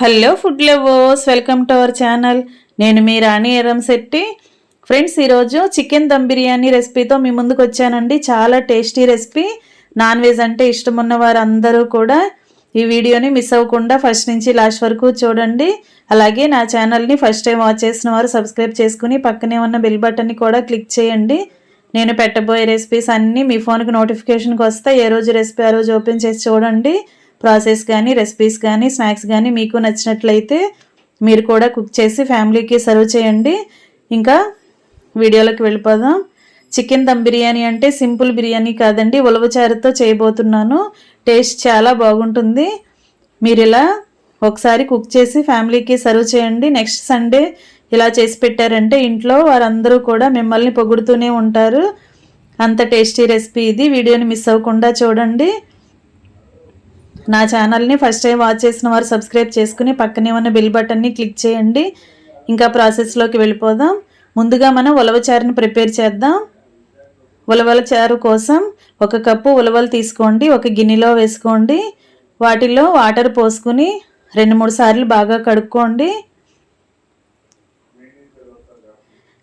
Hello food lovers welcome to our channel నేను మీ Rani Eramsetti friends ఈరోజు చికెన్ దమ్ బిర్యానీ రెసిపీతో మీ ముందుకు వచ్చానండి. చాలా టేస్టీ రెసిపీ నాన్ వెజ్ అంటే ఇష్టం ఉన్న వారందరూ కూడా ఈ వీడియోని మిస్ అవ్వకుండా ఫస్ట్ నుంచి లాస్ట్ వరకు చూడండి. అలాగే నా ఛానల్ని ఫస్ట్ టైం వాచ్ చేసిన వారు సబ్స్క్రైబ్ చేసుకుని పక్కనే ఉన్న బెల్ బటన్ని కూడా క్లిక్ చేయండి. నేను పెట్టబోయే రెసిపీస్ అన్నీ మీ ఫోన్కి నోటిఫికేషన్కి వస్తే ఏ రోజు రెసిపీ ఆ రోజు ఓపెన్ చేసి చూడండి. ప్రాసెస్ కానీ రెసిపీస్ కానీ స్నాక్స్ కానీ మీకు నచ్చినట్లయితే మీరు కూడా కుక్ చేసి ఫ్యామిలీకి సర్వ్ చేయండి. ఇంకా వీడియోలోకి వెళ్ళిపోదాం. చికెన్ దమ్ బిర్యానీ అంటే సింపుల్ బిర్యానీ కాదండి ఉలవచారుతో చేయబోతున్నాను. టేస్ట్ చాలా బాగుంటుంది. మీరు ఇలా ఒకసారి కుక్ చేసి ఫ్యామిలీకి సర్వ్ చేయండి. నెక్స్ట్ సండే ఇలా చేసి పెట్టారంటే ఇంట్లో వారందరూ కూడా మిమ్మల్ని పొగుడుతూనే ఉంటారు. అంత టేస్టీ రెసిపీ ఇది. వీడియోని మిస్ అవ్వకుండా చూడండి. నా ఛానల్ని ఫస్ట్ టైం వాచ్ చేసిన వారు సబ్స్క్రైబ్ చేసుకుని పక్కనే ఉన్న బెల్ బటన్ని క్లిక్ చేయండి. ఇంకా ప్రాసెస్లోకి వెళ్ళిపోదాం. ముందుగా మనం ఉలవచారుని ప్రిపేర్ చేద్దాం. ఉలవల చారు కోసం ఒక కప్పు ఉలవలు తీసుకోండి. ఒక గిన్నెలో వేసుకోండి. వాటిలో వాటర్ పోసుకుని రెండు మూడు సార్లు బాగా కడుక్కోండి.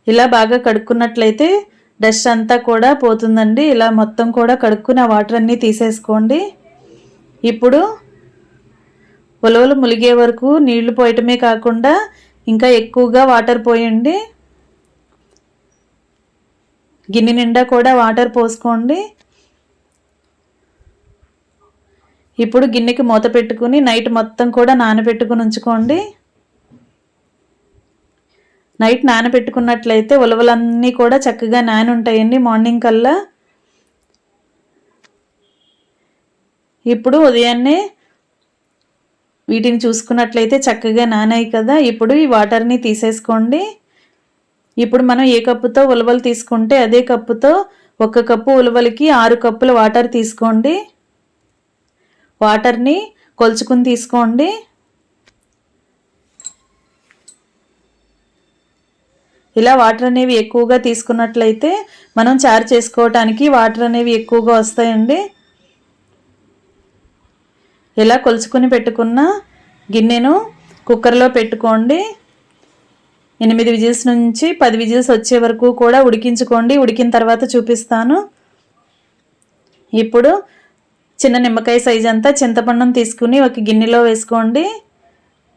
ఇలా బాగా కడుక్కున్నట్లయితే డస్ట్ అంతా కూడా పోతుందండి. ఇలా మొత్తం కూడా కడుక్కుని ఆ వాటర్ అన్నీ తీసేసుకోండి. ఇప్పుడు ఉలవలు ములిగే వరకు నీళ్ళు పోయటమే కాకుండా ఇంకా ఎక్కువగా వాటర్ పోయండి. గిన్నె నిండా కూడా వాటర్ పోసుకోండి. ఇప్పుడు గిన్నెకి మూత పెట్టుకుని నైట్ మొత్తం కూడా నానబెట్టుకుని ఉంచుకోండి. నైట్ నానబెట్టుకున్నట్లయితే ఉలవలన్నీ కూడా చక్కగా నాని ఉంటాయండి మార్నింగ్ కల్లా. ఇప్పుడు ఉదయాన్నే వీటిని చూసుకున్నట్లయితే చక్కగా నానాయి కదా. ఇప్పుడు ఈ వాటర్ని తీసేసుకోండి. ఇప్పుడు మనం ఏ కప్పుతో ఉలవలు తీసుకుంటే అదే కప్పుతో ఒక కప్పు ఉలవలకి ఆరు కప్పుల వాటర్ తీసుకోండి. వాటర్ని కొలుచుకుని తీసుకోండి. ఇలా వాటర్ అనేవి ఎక్కువగా తీసుకున్నట్లయితే మనం చారు చేసుకోవటానికి వాటర్ అనేవి ఎక్కువగా వస్తాయండి. ఇలా కొలుచుకుని పెట్టుకున్న గిన్నెను కుక్కర్లో పెట్టుకోండి. ఎనిమిది విజిల్స్ నుంచి పది విజిల్స్ వచ్చే వరకు కూడా ఉడికించుకోండి. ఉడికిన తర్వాత చూపిస్తాను. ఇప్పుడు చిన్న నిమ్మకాయ సైజ్ అంతా చింతపండును తీసుకుని ఒక గిన్నెలో వేసుకోండి.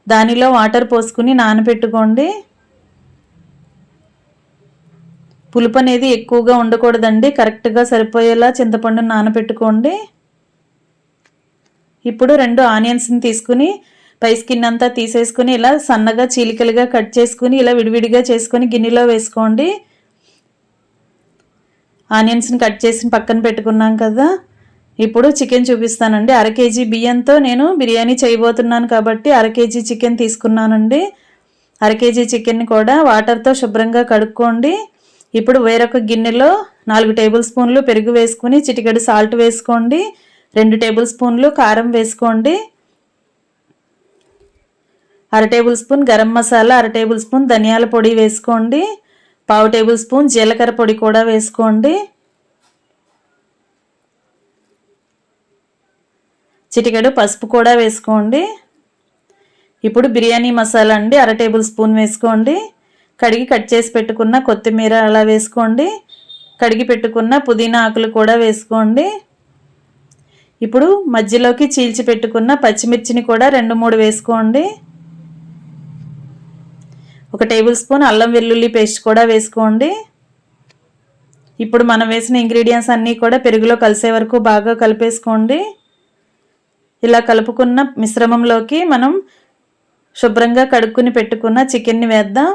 దానిలో వాటర్ పోసుకుని నానబెట్టుకోండి పులుపు అనేది ఎక్కువగా ఉండకూడదండి. కరెక్ట్గా సరిపోయేలా చింతపండును నానబెట్టుకోండి ఇప్పుడు రెండు ఆనియన్స్ని తీసుకుని పై స్కిన్ అంతా తీసేసుకుని ఇలా సన్నగా చీలికలుగా కట్ చేసుకుని ఇలా విడివిడిగా చేసుకొని గిన్నెలో వేసుకోండి. ఆనియన్స్ని కట్ చేసి పక్కన పెట్టుకున్నాం కదా. ఇప్పుడు చికెన్ చూపిస్తానండి. అర కేజీ బియ్యంతో నేను బిర్యానీ చేయబోతున్నాను కాబట్టి అర కేజీ చికెన్ తీసుకున్నానండి. అర కేజీ చికెన్ని కూడా వాటర్తో శుభ్రంగా కడుక్కోండి. ఇప్పుడు వేరొక గిన్నెలో నాలుగు టేబుల్ స్పూన్లు పెరుగు వేసుకుని చిటికెడు సాల్ట్ వేసుకోండి. రెండు టేబుల్ స్పూన్లు కారం వేసుకోండి. అర టేబుల్ స్పూన్ గరం మసాలా అర టేబుల్ స్పూన్ ధనియాల పొడి వేసుకోండి. పావు టేబుల్ స్పూన్ జీలకర్ర పొడి కూడా వేసుకోండి. చిటికెడు పసుపు కూడా వేసుకోండి. ఇప్పుడు బిర్యానీ మసాలా అండి అర టేబుల్ స్పూన్ వేసుకోండి. కడిగి కట్ చేసి పెట్టుకున్న కొత్తిమీర అలా వేసుకోండి. కడిగి పెట్టుకున్న పుదీనా ఆకులు కూడా వేసుకోండి. ఇప్పుడు మధ్యలోకి చీల్చి పెట్టుకున్న పచ్చిమిర్చిని కూడా రెండు మూడు వేసుకోండి. ఒక టేబుల్ స్పూన్ అల్లం వెల్లుల్లి పేస్ట్ కూడా వేసుకోండి. ఇప్పుడు మనం వేసిన ఇంగ్రీడియంట్స్ అన్నీ కూడా పెరుగులో కలిసే వరకు బాగా కలిపేసుకోండి. ఇలా కలుపుకున్న మిశ్రమంలోకి మనం శుభ్రంగా కడుక్కుని పెట్టుకున్న చికెన్ని వేద్దాం.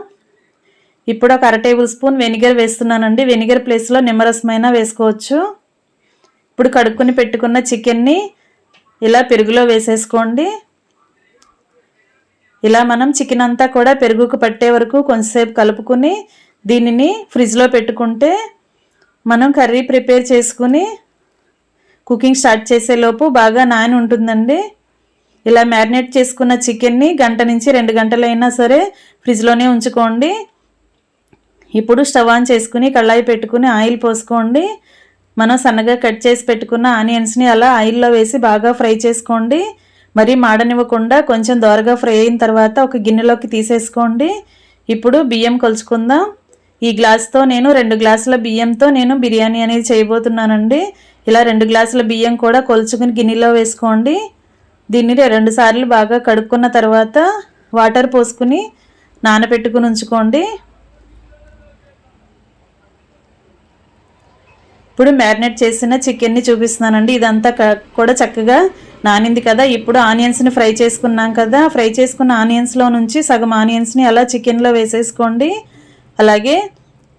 ఇప్పుడు ఒక అర టేబుల్ స్పూన్ వెనిగర్ వేస్తున్నానండి. వెనిగర్ ప్లేస్లో నిమ్మరసమైనా వేసుకోవచ్చు. ఇప్పుడు కడుక్కుని పెట్టుకున్న చికెన్ని ఇలా పెరుగులో వేసేసుకోండి. ఇలా మనం చికెన్ అంతా కూడా పెరుగుకు పట్టే వరకు కొంతసేపు కలుపుకుని దీనిని ఫ్రిడ్జ్లో పెట్టుకుంటే మనం కర్రీ ప్రిపేర్ చేసుకుని కుకింగ్ స్టార్ట్ చేసేలోపు బాగా నాని ఉంటుందండి ఇలా మ్యారినేట్ చేసుకున్న చికెన్ని గంట నుంచి రెండు గంటలైనా సరే ఫ్రిడ్జ్లోనే ఉంచుకోండి. ఇప్పుడు స్టవ్ ఆన్ చేసుకుని కళ్ళాయి పెట్టుకుని ఆయిల్ పోసుకోండి. మనం సన్నగా కట్ చేసి పెట్టుకున్న ఆనియన్స్ని అలా ఆయిల్లో వేసి బాగా ఫ్రై చేసుకోండి. మరి మాడనివ్వకుండా కొంచెం దోరగా ఫ్రై అయిన తర్వాత ఒక గిన్నెలోకి తీసేసుకోండి. ఇప్పుడు బియ్యం కొలుచుకుందాం. ఈ గ్లాస్తో నేను రెండు గ్లాసుల బియ్యంతో నేను బిర్యానీ అనేది చేయబోతున్నానండి. ఇలా రెండు గ్లాసుల బియ్యం కూడా కొలుచుకుని గిన్నెలో వేసుకోండి. దీన్ని రెండు సార్లు బాగా కడుక్కున్న తర్వాత వాటర్ పోసుకుని నానబెట్టుకుని ఉంచుకోండి. ఇప్పుడు మ్యారినేట్ చేసిన చికెన్ని చూపిస్తున్నానండి. ఇదంతా కూడా చక్కగా నానింది కదా. ఇప్పుడు ఆనియన్స్ని ఫ్రై చేసుకున్నాం కదా. ఫ్రై చేసుకున్న ఆనియన్స్లో నుంచి సగం ఆనియన్స్ని అలా చికెన్లో వేసేసుకోండి. అలాగే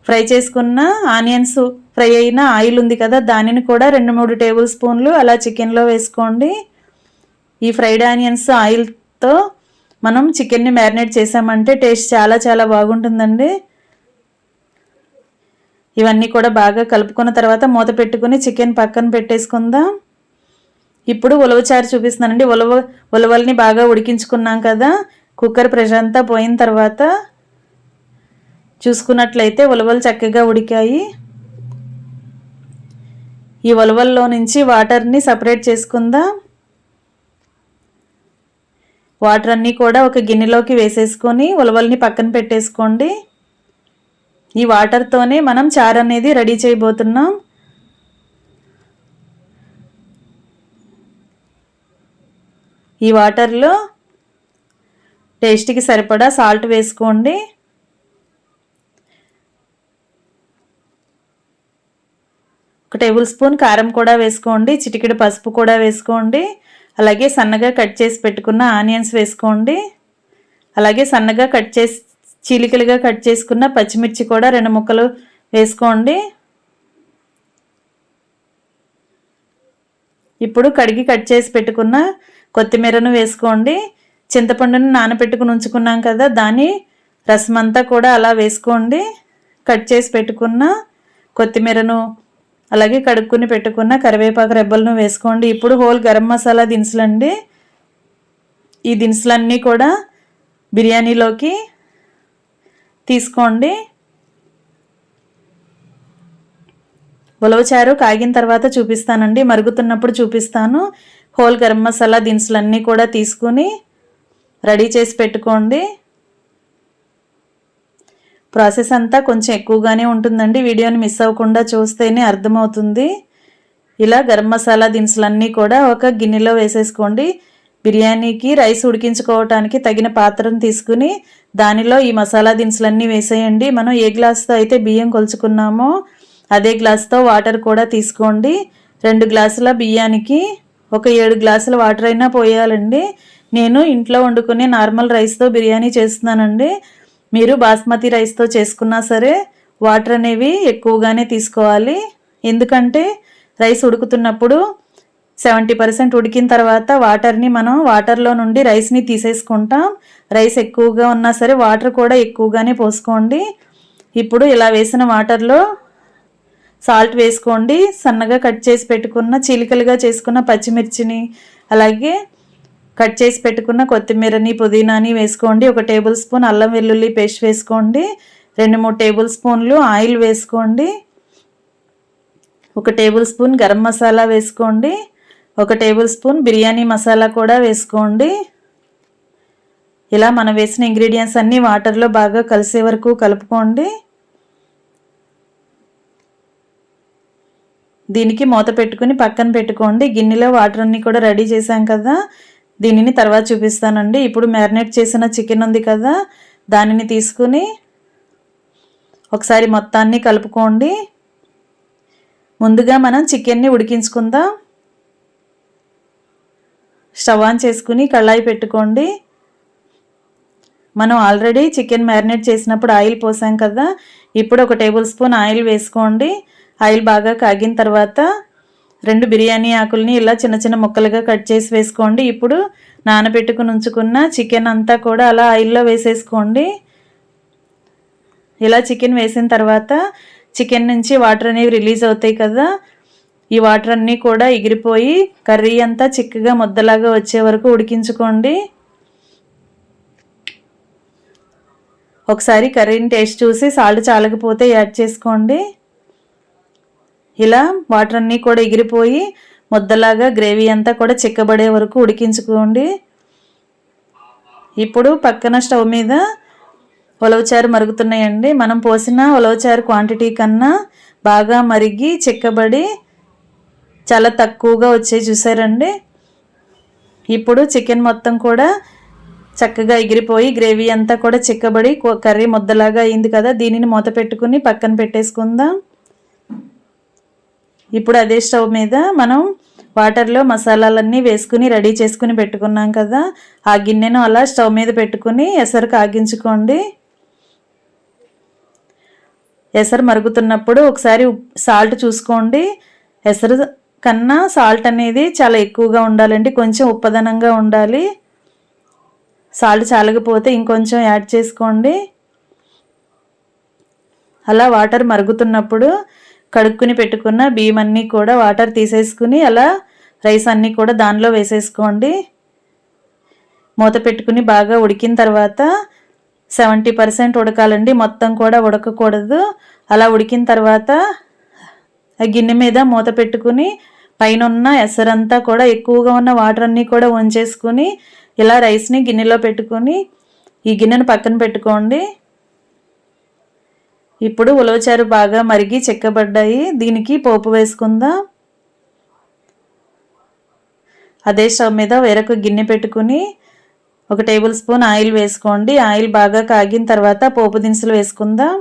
ఫ్రై చేసుకున్న ఆనియన్స్ ఫ్రై అయిన ఆయిల్ ఉంది కదా. దానిని కూడా రెండు మూడు టేబుల్ స్పూన్లు అలా చికెన్లో వేసుకోండి. ఈ ఫ్రైడ్ ఆనియన్స్ ఆయిల్తో మనం చికెన్ని మ్యారినేట్ చేసామంటే టేస్ట్ చాలా చాలా బాగుంటుందండి. ఇవన్నీ కూడా బాగా కలుపుకున్న తర్వాత మూత పెట్టుకుని చికెన్ పక్కన పెట్టేసుకుందాం. ఇప్పుడు ఉలవచారు చూపిస్తున్నానండి. ఉలవ ఉలవల్ని బాగా ఉడికించుకున్నాం కదా. కుక్కర్ ప్రెషర్ అంతా పోయిన తర్వాత చూసుకున్నట్లయితే ఉలవలు చక్కగా ఉడికాయి. ఈ ఉలవల్లో నుంచి వాటర్ని సపరేట్ చేసుకుందాం. వాటర్ అన్నీ కూడా ఒక గిన్నెలోకి వేసేసుకొని ఉలవల్ని పక్కన పెట్టేసుకోండి. ఈ వాటర్తోనే మనం చారు అనేది రెడీ చేయబోతున్నాం. ఈ వాటర్లో టేస్ట్కి సరిపడా సాల్ట్ వేసుకోండి. ఒక టేబుల్ స్పూన్ కారం కూడా వేసుకోండి చిటికెడు పసుపు కూడా వేసుకోండి అలాగే సన్నగా కట్ చేసి పెట్టుకున్న ఆనియన్స్ వేసుకోండి అలాగే సన్నగా కట్ చేసి చీలికలుగా కట్ చేసుకున్న పచ్చిమిర్చి కూడా రెండు ముక్కలు వేసుకోండి. ఇప్పుడు కడిగి కట్ చేసి పెట్టుకున్న కొత్తిమీరను వేసుకోండి. చింతపండును నానబెట్టుకుని ఉంచుకున్నాం కదా దాని రసమంతా కూడా అలా వేసుకోండి. కట్ చేసి పెట్టుకున్న కొత్తిమీరను అలాగే కడుక్కుని పెట్టుకున్న కరివేపాకు రెబ్బలను వేసుకోండి. ఇప్పుడు హోల్ గరం మసాలా దినుసులండి. ఈ దినుసులన్నీ కూడా బిర్యానీలోకి తీసుకోండి. ఉలవచారు కాగిన తర్వాత చూపిస్తానండి. మరుగుతున్నప్పుడు చూపిస్తాను. హోల్ గరం మసాలా దినుసులన్నీ కూడా తీసుకుని రెడీ చేసి పెట్టుకోండి. ప్రాసెస్ అంతా కొంచెం ఎక్కువగానే ఉంటుందండి. వీడియోని మిస్ అవ్వకుండా చూస్తేనే అర్థమవుతుంది. ఇలా గరం మసాలా దినుసులన్నీ కూడా ఒక గిన్నెలో వేసేసుకోండి. బిర్యానీకి రైస్ ఉడికించుకోవటానికి తగిన పాత్రను తీసుకుని దానిలో ఈ మసాలా దినుసులన్నీ వేసేయండి. మనం ఏ గ్లాస్తో అయితే బియ్యం కొలుచుకున్నామో అదే గ్లాస్తో వాటర్ కూడా తీసుకోండి. రెండు గ్లాసుల బియ్యానికి ఒక ఏడు గ్లాసుల వాటర్ అయినా పోయాలండి. నేను ఇంట్లో వండుకునే నార్మల్ రైస్తో బిర్యానీ చేస్తున్నానండి. మీరు బాస్మతి రైస్తో చేసుకున్నా సరే వాటర్ అనేవి ఎక్కువగానే తీసుకోవాలి. ఎందుకంటే రైస్ ఉడుకుతున్నప్పుడు సెవెంటీ పర్సెంట్ ఉడికిన తర్వాత వాటర్ని మనం వాటర్లో నుండి రైస్ని తీసేసుకుంటాం. రైస్ ఎక్కువగా ఉన్నా సరే వాటర్ కూడా ఎక్కువగానే పోసుకోండి. ఇప్పుడు ఇలా వేసిన వాటర్లో సాల్ట్ వేసుకోండి. సన్నగా కట్ చేసి పెట్టుకున్న చీలికలుగా చేసుకున్న పచ్చిమిర్చిని అలాగే కట్ చేసి పెట్టుకున్న కొత్తిమీరని పుదీనాని వేసుకోండి. ఒక టేబుల్ స్పూన్ అల్లం వెల్లుల్లి పేస్ట్ వేసుకోండి. రెండు మూడు టేబుల్ స్పూన్లు ఆయిల్ వేసుకోండి. ఒక టేబుల్ స్పూన్ గరం మసాలా వేసుకోండి. ఒక టేబుల్ స్పూన్ బిర్యానీ మసాలా కూడా వేసుకోండి. ఇలా మనం వేసిన ఇంగ్రీడియంట్స్ అన్నీ వాటర్లో బాగా కలిసే వరకు కలుపుకోండి. దీనికి మూత పెట్టుకుని పక్కన పెట్టుకోండి. గిన్నెలో వాటర్ అన్నీ కూడా రెడీ చేశాం కదా. దీనిని తర్వాత చూపిస్తానండి. ఇప్పుడు మ్యారినేట్ చేసిన చికెన్ ఉంది కదా దానిని తీసుకుని ఒకసారి మొత్తాన్ని కలుపుకోండి. ముందుగా మనం చికెన్ని ఉడికించుకుందాం. స్టవ్ ఆన్ చేసుకుని కళాయి పెట్టుకోండి. మనం ఆల్రెడీ చికెన్ మ్యారినేట్ చేసినప్పుడు ఆయిల్ పోసాం కదా. ఇప్పుడు ఒక టేబుల్ స్పూన్ ఆయిల్ వేసుకోండి. ఆయిల్ బాగా కాగిన తర్వాత రెండు బిర్యానీ ఆకుల్ని ఇలా చిన్న చిన్న ముక్కలుగా కట్ చేసి వేసుకోండి. ఇప్పుడు నానబెట్టుకుని ఉంచుకున్న చికెన్ అంతా కూడా అలా ఆయిల్లో వేసేసుకోండి. ఇలా చికెన్ వేసిన తర్వాత చికెన్ నుంచి వాటర్ అనేవి రిలీజ్ అవుతాయి కదా. ఈ వాటర్ అన్నీ కూడా ఎగిరిపోయి కర్రీ అంతా చిక్కగా ముద్దలాగా వచ్చే వరకు ఉడికించుకోండి. ఒకసారి కర్రీని టేస్ట్ చూసి సాల్ట్ చాలకపోతే యాడ్ చేసుకోండి. ఇలా వాటర్ అన్నీ కూడా ఎగిరిపోయి ముద్దలాగా గ్రేవీ అంతా కూడా చిక్కబడే వరకు ఉడికించుకోండి. ఇప్పుడు పక్కన స్టవ్ మీద ఉలవచారు మరుగుతున్నాయండి. మనం పోసిన ఉలవచారు క్వాంటిటీ కన్నా బాగా మరిగి చిక్కబడి చాలా తక్కువగా వచ్చాయి చూసారండి. ఇప్పుడు చికెన్ మొత్తం కూడా చక్కగా ఎగిరిపోయి గ్రేవీ అంతా కూడా చిక్కబడి కర్రీ ముద్దలాగా అయింది కదా దీనిని మూత పెట్టుకుని పక్కన పెట్టేసుకుందాం. ఇప్పుడు అదే స్టవ్ మీద మనం వాటర్లో మసాలాలన్నీ వేసుకుని రెడీ చేసుకుని పెట్టుకున్నాం కదా ఆ గిన్నెను అలా స్టవ్ మీద పెట్టుకుని ఎసరు కాగించుకోండి. ఎసరు మరుగుతున్నప్పుడు ఒకసారి సాల్ట్ చూసుకోండి. ఎసరు కన్నా సాల్ట్ అనేది చాలా ఎక్కువగా ఉండాలండి. కొంచెం ఉప్పదనంగా ఉండాలి. సాల్ట్ చాలకపోతే ఇంకొంచెం యాడ్ చేసుకోండి. అలా వాటర్ మరుగుతున్నప్పుడు కడుక్కుని పెట్టుకున్న బియ్యం అన్నీ కూడా వాటర్ తీసేసుకుని అలా రైస్ అన్నీ కూడా దానిలో వేసేసుకోండి. మూత పెట్టుకుని బాగా ఉడికిన తర్వాత సెవెంటీ పర్సెంట్ ఉడకాలండి. మొత్తం కూడా ఉడకకూడదు. అలా ఉడికిన తర్వాత గిన్నె మీద మూత పెట్టుకుని పైన ఉన్న ఎసరంతా కూడా ఎక్కువగా ఉన్న వాటర్ అన్నీ కూడా ఉంచేసుకుని ఇలా రైస్ని గిన్నెలో పెట్టుకొని ఈ గిన్నెను పక్కన పెట్టుకోండి. ఇప్పుడు ఉలవచారు బాగా మరిగి చెక్కబడ్డాయి. దీనికి పోపు వేసుకుందాం. అదే స్టవ్ మీద వేరొక గిన్నె పెట్టుకుని ఒక టేబుల్ స్పూన్ ఆయిల్ వేసుకోండి. ఆయిల్ బాగా కాగిన తర్వాత పోపు దినుసులు వేసుకుందాం.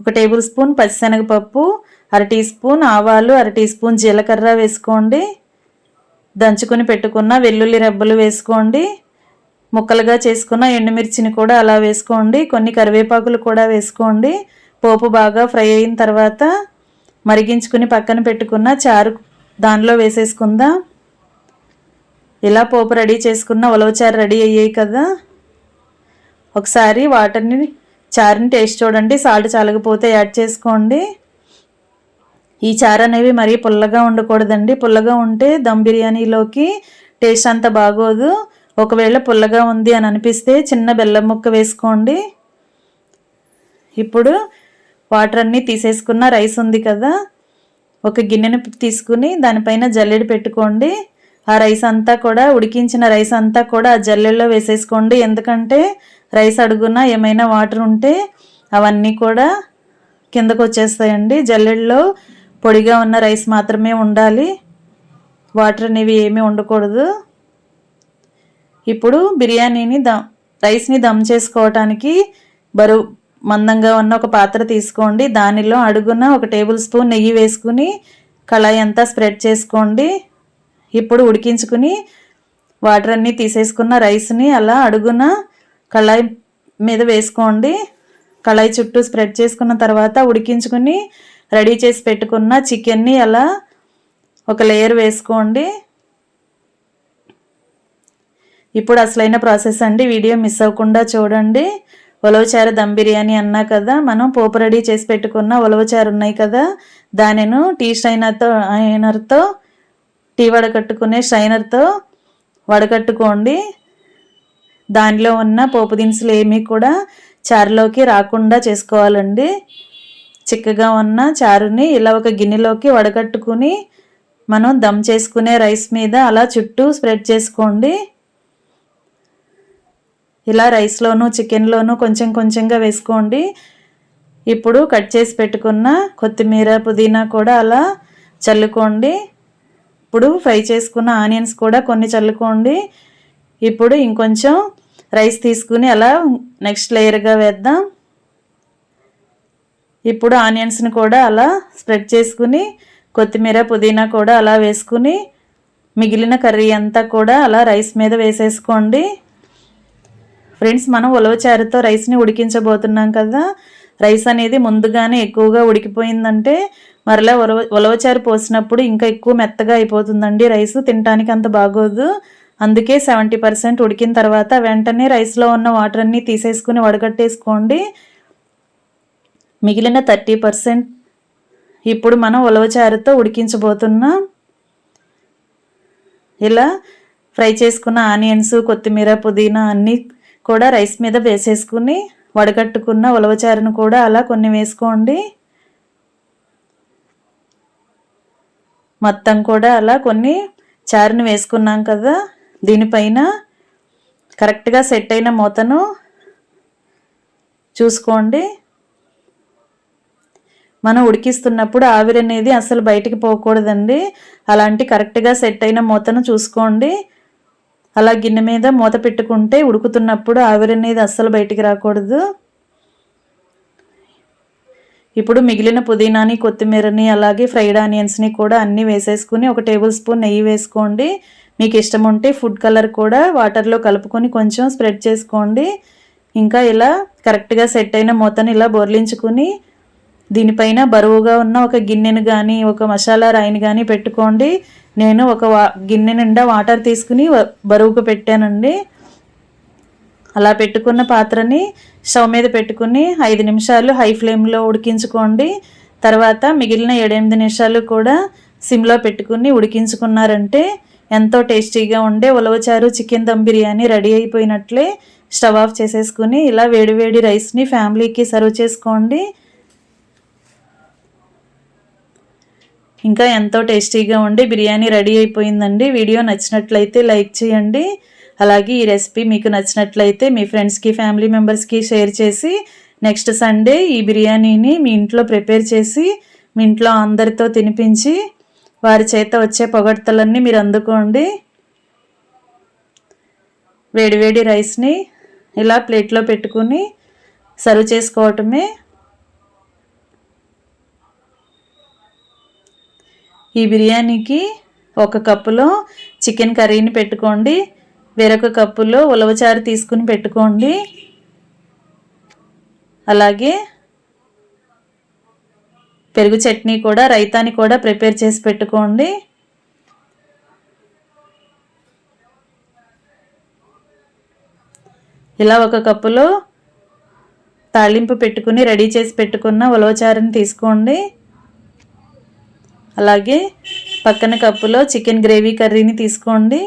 ఒక టేబుల్ స్పూన్ పచ్చిశనగపప్పు అర టీ స్పూన్ ఆవాలు అర టీ స్పూన్ జీలకర్ర వేసుకోండి. దంచుకొని పెట్టుకున్న వెల్లుల్లి రెబ్బలు వేసుకోండి. ముక్కలుగా చేసుకున్న ఎండుమిర్చిని కూడా అలా వేసుకోండి. కొన్ని కరివేపాకులు కూడా వేసుకోండి. పోపు బాగా ఫ్రై అయిన తర్వాత మరిగించుకుని పక్కన పెట్టుకున్న చారు దానిలో వేసేసుకుందాం. ఇలా పోపు రెడీ చేసుకున్న ఉలవచారు రెడీ అయ్యాయి కదా. ఒకసారి వాటర్ని చారుని టేస్ట్ చూడండి సాల్ట్ చాలకపోతే యాడ్ చేసుకోండి. ఈ చారు అనేవి మరీ పుల్లగా ఉండకూడదండి. పుల్లగా ఉంటే దమ్ బిర్యానీలోకి టేస్ట్ అంత బాగోదు. ఒకవేళ పుల్లగా ఉంది అని అనిపిస్తే చిన్న బెల్లం ముక్క వేసుకోండి. ఇప్పుడు వాటర్ అన్నీ తీసేసుకున్న రైస్ ఉంది కదా ఒక గిన్నెను తీసుకుని దానిపైన జల్లెడ పెట్టుకోండి. ఆ రైస్ అంతా కూడా ఉడికించిన రైస్ అంతా కూడా ఆ జల్లెల్లో వేసేసుకోండి. ఎందుకంటే రైస్ అడుగున ఏమైనా వాటర్ ఉంటే అవన్నీ కూడా కిందకు వచ్చేస్తాయండి జల్లెడలో పొడిగా ఉన్న రైస్ మాత్రమే ఉండాలి. వాటర్ అనేవి ఏమీ ఉండకూడదు. ఇప్పుడు బిర్యానీని దమ్ రైస్ని దమ్ చేసుకోవటానికి బరువు మందంగా ఉన్న ఒక పాత్ర తీసుకోండి. దానిలో అడుగున ఒక టేబుల్ స్పూన్ నెయ్యి వేసుకుని కళాయి అంతా స్ప్రెడ్ చేసుకోండి. ఇప్పుడు ఉడికించుకుని వాటర్ అన్నీ తీసేసుకున్న రైస్ని అలా అడుగున కళాయి మీద వేసుకోండి. కళాయి చుట్టూ స్ప్రెడ్ చేసుకున్న తర్వాత ఉడికించుకుని రెడీ చేసి పెట్టుకున్న చికెన్ని అలా ఒక లేయర్ వేసుకోండి. ఇప్పుడు అసలైన ప్రాసెస్ అండి. వీడియో మిస్ అవ్వకుండా చూడండి. ఉలవచారు దమ్ బిర్యానీ అన్నా కదా మనం పోపు రెడీ చేసి పెట్టుకున్న ఉలవచారు ఉన్నాయి కదా దానిను టీ స్ట్రైనర్తో అయినర్తో టీ వడకట్టుకునే స్ట్రైనర్తో వడకట్టుకోండి. దానిలో ఉన్న పోపు దినుసులు ఏమీ కూడా చారులోకి రాకుండా చేసుకోవాలండి. చిక్కగా ఉన్న చారుని ఇలా ఒక గిన్నెలోకి వడగట్టుకుని మనం దమ్ చేసుకునే రైస్ మీద అలా చుట్టూ స్ప్రెడ్ చేసుకోండి. ఇలా రైస్లోనూ చికెన్లోనూ కొంచెం కొంచెంగా వేసుకోండి. ఇప్పుడు కట్ చేసి పెట్టుకున్న కొత్తిమీర పుదీనా కూడా అలా చల్లుకోండి. ఇప్పుడు ఫ్రై చేసుకున్న ఆనియన్స్ కూడా కొన్ని చల్లుకోండి. ఇప్పుడు ఇంకొంచెం రైస్ తీసుకుని అలా నెక్స్ట్ లేయర్గా వేద్దాం. ఇప్పుడు ఆనియన్స్ని కూడా అలా స్ప్రెడ్ చేసుకుని కొత్తిమీర పుదీనా కూడా అలా వేసుకుని మిగిలిన కర్రీ అంతా కూడా అలా రైస్ మీద వేసేసుకోండి. ఫ్రెండ్స్ మనం ఉలవచారుతో రైస్ని ఉడికించబోతున్నాం కదా. రైస్ అనేది ముందుగానే ఎక్కువగా ఉడికిపోయిందంటే మరలా ఉలవ ఉలవచారు పోసినప్పుడు ఇంకా ఎక్కువ మెత్తగా అయిపోతుందండి రైస్. తినటానికి అంత బాగోదు. అందుకే సెవెంటీ పర్సెంట్ ఉడికిన తర్వాత వెంటనే రైస్లో ఉన్న వాటర్ అన్నీ తీసేసుకుని వడగట్టేసుకోండి. మిగిలిన థర్టీ పర్సెంట్ ఇప్పుడు మనం ఉలవచారుతో ఉడికించబోతున్నాం ఇలా ఫ్రై చేసుకున్న ఆనియన్స్ కొత్తిమీర పుదీనా అన్నీ కూడా రైస్ మీద వేసేసుకుని వడగట్టుకున్న ఉలవచారును కూడా అలా కొన్ని వేసుకోండి. మొత్తం కూడా అలా కొన్ని చారుని వేసుకున్నాం కదా. దీనిపైన కరెక్ట్గా సెట్ అయిన మూతను చూసుకోండి. మనం ఉడికిస్తున్నప్పుడు ఆవిరి అనేది అసలు బయటికి పోకూడదండి. అలాంటి కరెక్ట్గా సెట్ అయిన మూతను చూసుకోండి. అలా గిన్నె మీద మూత పెట్టుకుంటే ఉడుకుతున్నప్పుడు ఆవిరి అనేది అస్సలు బయటికి రాకూడదు. ఇప్పుడు మిగిలిన పుదీనాని కొత్తిమీరని అలాగే ఫ్రైడ్ ఆనియన్స్ని కూడా అన్నీ వేసేసుకుని ఒక టేబుల్ స్పూన్ నెయ్యి వేసుకోండి. మీకు ఇష్టం ఉంటే ఫుడ్ కలర్ కూడా వాటర్లో కలుపుకొని కొంచెం స్ప్రెడ్ చేసుకోండి. ఇంకా ఇలా కరెక్ట్గా సెట్ అయిన మూతని ఇలా బొర్లించుకుని దీనిపైన బరువుగా ఉన్న ఒక గిన్నెను కానీ ఒక మసాలా రాయిని కానీ పెట్టుకోండి. నేను ఒక గిన్నె నిండా వాటర్ తీసుకుని బరువుకు పెట్టానండి. అలా పెట్టుకున్న పాత్రని స్టవ్ మీద పెట్టుకుని ఐదు నిమిషాలు హై ఫ్లేమ్లో ఉడికించుకోండి. తర్వాత మిగిలిన ఏడెనిమిది నిమిషాలు కూడా సిమ్లో పెట్టుకుని ఉడికించుకున్నారంటే ఎంతో టేస్టీగా ఉండే ఉలవచారు చికెన్ దమ్ బిర్యానీ రెడీ అయిపోయినట్లే స్టవ్ ఆఫ్ చేసేసుకుని ఇలా వేడివేడి రైస్ని ఫ్యామిలీకి సర్వ్ చేసుకోండి. ఇంకా ఎంతో టేస్టీగా ఉండి బిర్యానీ రెడీ అయిపోయిందండి. వీడియో నచ్చినట్లయితే లైక్ చేయండి. అలాగే ఈ రెసిపీ మీకు నచ్చినట్లయితే మీ ఫ్రెండ్స్కి ఫ్యామిలీ మెంబర్స్కి షేర్ చేసి నెక్స్ట్ సండే ఈ బిర్యానీని మీ ఇంట్లో ప్రిపేర్ చేసి మీ ఇంట్లో అందరితో తినిపించి వారి చేత వచ్చే పొగడ్తలన్నీ మీరు అందుకోండి. వేడివేడి రైస్ని ఇలా ప్లేట్లో పెట్టుకుని సర్వ్ చేసుకోవటమే. ఈ బిర్యానీకి ఒక కప్పులో చికెన్ కర్రీని పెట్టుకోండి. వేరొక కప్పులో ఉలవచారు తీసుకుని పెట్టుకోండి. అలాగే పెరుగు చట్నీ కూడా రైతాని కూడా ప్రిపేర్ చేసి పెట్టుకోండి. ఇలా ఒక కప్పులో తాళింపు పెట్టుకుని రెడీ చేసి పెట్టుకున్న ఉలవచారుని తీసుకోండి. అలాగే పక్కన కప్పులో చికెన్ గ్రేవీ కర్రీని తీసుకోండి.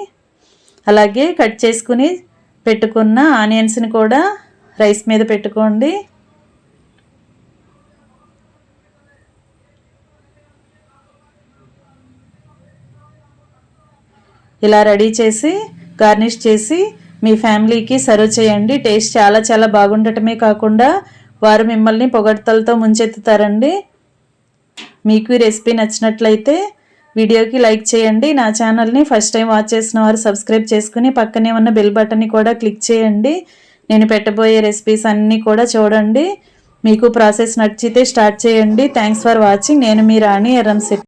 అలాగే కట్ చేసుకుని పెట్టుకున్న ఆనియన్స్ని కూడా రైస్ మీద పెట్టుకోండి. ఇలా రెడీ చేసి గార్నిష్ చేసి మీ ఫ్యామిలీకి సర్వ్ చేయండి. టేస్ట్ చాలా చాలా బాగుండటమే కాకుండా వారు మిమ్మల్ని పొగడ్తలతో ముంచెత్తుతారండి. మీకు ఈ రెసిపీ నచ్చినట్లయితే వీడియోకి లైక్ చేయండి. నా ఛానల్ని ఫస్ట్ టైం వాచ్ చేసిన వారు సబ్స్క్రైబ్ చేసుకుని పక్కనే ఉన్న బెల్ బటన్ని కూడా క్లిక్ చేయండి. నేను పెట్టబోయే రెసిపీస్ అన్నీ కూడా చూడండి. మీకు ప్రాసెస్ నచ్చితే స్టార్ట్ చేయండి. Thanks for watching. నేను మీ రాణి ఎర్రంశెట్టి